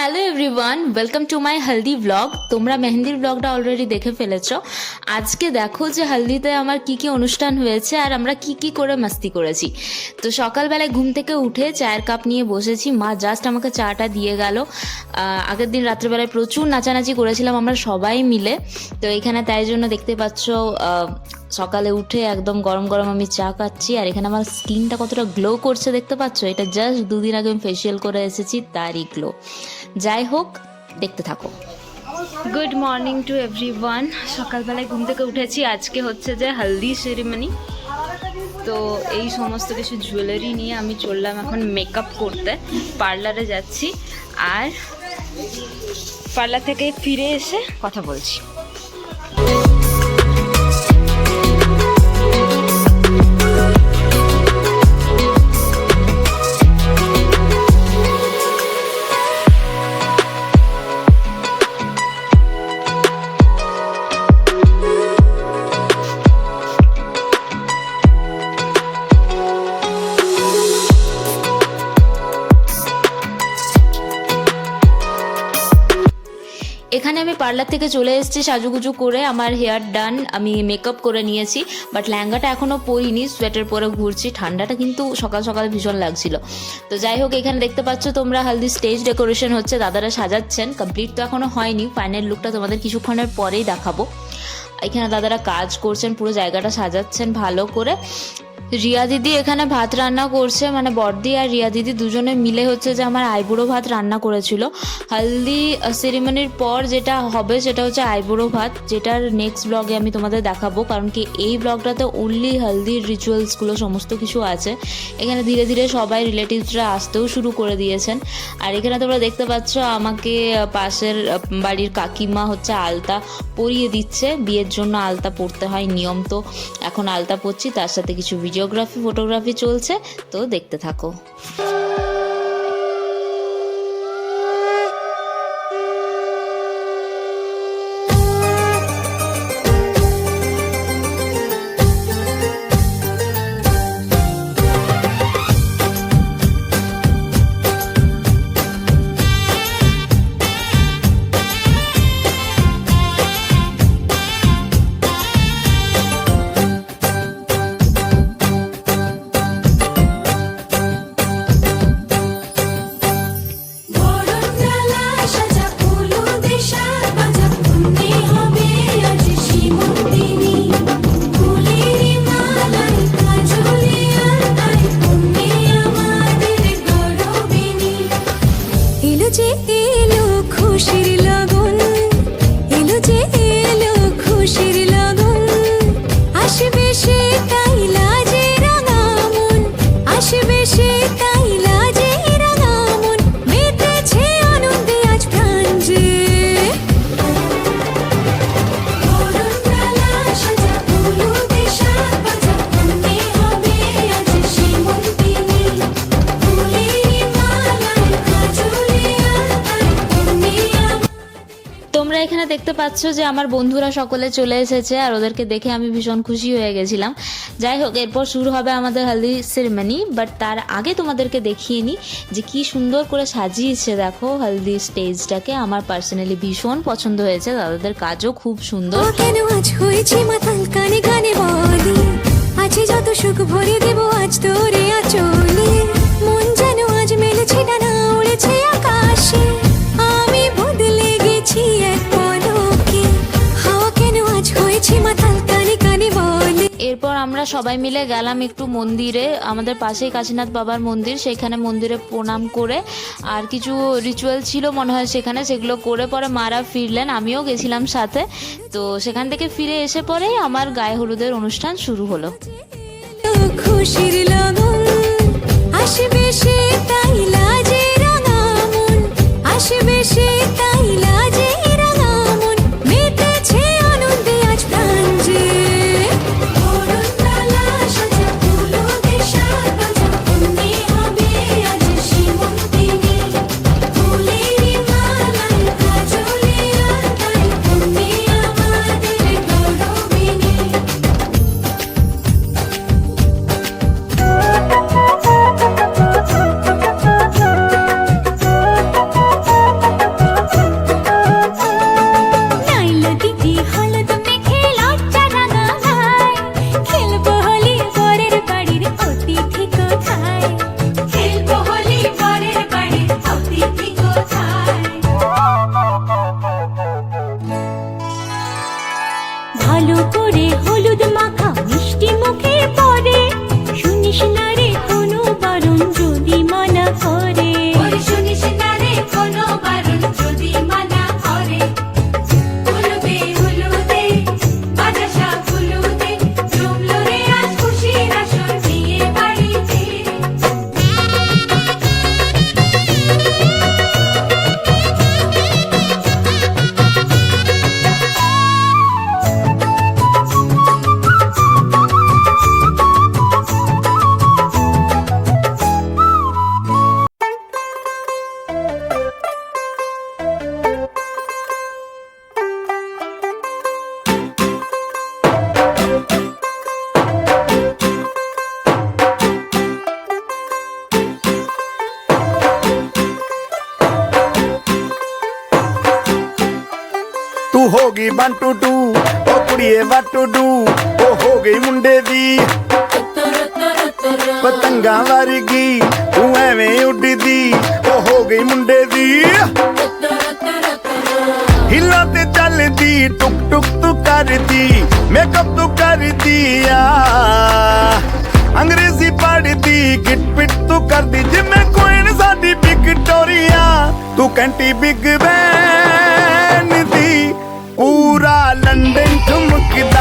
Hello everyone welcome to my healthy blog তোমরা মেহেন্দির ব্লগটা অলরেডি দেখে ফেলেছ। আজকে দেখো যে হলদিতে আমার কি কি অনুষ্ঠান হয়েছে আর আমরা কি কি করে মাস্তি করেছি। তো সকালবেলায় ঘুম থেকে উঠে চায়ের কাপ নিয়ে বসেছি। মা জাস্ট আমাকে চাটা দিয়ে গেল। আগের দিন রাত্রেবেলায় প্রচুর নাচানাচি করেছিলাম আমরা সবাই মিলে। তো এখানে তাই জন্য দেখতে পাচ্ছ সকালে উঠে একদম গরম গরম আমি চা খাচ্ছি, আর এখানে আমার স্কিনটা কতটা গ্লো করছে দেখতে পাচ্ছ? এটা জাস্ট দুদিন আগে আমি ফেসিয়াল করে এসেছি, তারই গ্লো যাই হোক, দেখতে থাকো। Good morning to everyone সকালবেলায় ঘুম থেকে উঠেছি, আজকে হচ্ছে যে হলদি সেরিমনি তো এই সমস্ত কিছু জুয়েলারি নিয়ে আমি চললাম এখন মেকআপ করতে পার্লারে যাচ্ছি, আর পার্লার থেকে ফিরে এসে কথা বলছি। এখানে আমি পার্লার থেকে চলে এসেছি সাজুগুজু করে, আমার হেয়ার ডান আমি মেকআপ করে নিয়েছি বাট ল্যাঙ্গাটা এখনও পরিনি সোয়েটার পরে ঘুরছি, ঠান্ডাটা কিন্তু সকাল সকাল ভীষণ লাগছিল। তো যাই হোক, এখানে দেখতে পাচ্ছ তোমরা, হালদি স্টেজ ডেকোরেশন হচ্ছে, দাদারা সাজাচ্ছেন কমপ্লিট তো এখনও হয়নি ফাইনাল লুকটা তোমাদের কিছুক্ষণের পরেই দেখাবো। এখানে দাদারা কাজ করছেন, পুরো জায়গাটা সাজাচ্ছেন ভালো করে। রিয়া দিদি এখানে ভাত রান্না করছে মানে বর্দি আর রিয়া দিদি দুজনে মিলে হচ্ছে যে আমার আইবুড়ো ভাত রান্না করেছিল। হালদি সেরিমনির পর যেটা হবে সেটা হচ্ছে আইবুড়ো ভাত, যেটার নেক্সট ব্লগে আমি তোমাদের দেখাবো, কারণ কি এই ব্লগটাতে অনলি হলদির রিচুয়ালসগুলো সমস্ত কিছু আছে। এখানে ধীরে ধীরে সবাই রিলেটিভসরা আসতেও শুরু করে দিয়েছেন। আর এখানে তোমরা দেখতে পাচ্ছ আমাকে পাশের বাড়ির কাকিমা হচ্ছে আলতা পরিয়ে দিচ্ছে, বিয়ের জন্য আলতা পরতে হয় নিয়ম তো, এখন আলতা পরছি, তার সাথে কিছু ভিডিওগ্রাফি ফটোগ্রাফি চলছে তো দেখতে থাকো। পাচ্ছ যে আমার বন্ধুরা সকলে চলে এসেছে আর ওদেরকে দেখে আমি ভীষণ খুশি হয়ে গেছিলাম। যাই হোক, এরপর শুরু হবে আমাদের হলদি সেরেমনি বাট তার আগে তোমাদেরকে দেখিয়ে নিই যে কি সুন্দর করে সাজিয়েছে দেখো হলদি স্টেজটাকে আমার পার্সোনালি ভীষণ পছন্দ হয়েছে, দাদাদের কাজও খুব সুন্দর। যত সুখ আজ মন যেন আজ আকাশে। আমরা সবাই মিলে গেলাম একটু মন্দিরে, আমাদের পাশেই কাশীনাথ বাবার মন্দির, সেখানে মন্দিরে প্রণাম করে আর কিছু রিচুয়াল ছিল মনে হয় সেখানে, সেগুলো করে পরে মারা ফিরলেন, আমিও গেছিলাম সাথে। তো সেখান থেকে ফিরে এসে পরেই আমার গায়ে হলুদের অনুষ্ঠান শুরু হলো। খুশির আসবে সে তাইলা ਹੋ ਗਈ ਬੰਟੂ ਟੂ ਉਹ ਕੁੜੀਏ ਵਾਟੂ ਡੂ ਉਹ ਹੋ ਗਈ ਮੁੰਡੇ ਦੀ। ਪਤੰਗਾਂ ਵਰਗੀ, ਤੂੰ ਐਵੇਂ ਉੱਡਦੀ, ਉਹ ਹੋ ਗਈ ਮੁੰਡੇ ਦੀ। ਹਿੱਲਾ ਤੇ ਚੱਲਦੀ, ਟੁਕ ਟੁਕ ਤੂੰ ਕਰਦੀ ਮੇਕਅਪ ਤੂੰ ਕਰਦੀ ਆ। ਅੰਗਰੇਜ਼ੀ ਪੜ੍ਹਦੀ ਗਿਟ ਪਿਟ ਤੂੰ ਕਰਦੀ, ਜਿਵੇਂ ਕੋਇਨ ਸਾਡੀ ਵਿਕਟੋਰੀਆ ਤੂੰ ਕੈਂਟੀ ਬਿਗ ਬੈਨ ಊರ ಲಂಡನ್ ಠುಮುಕಿದ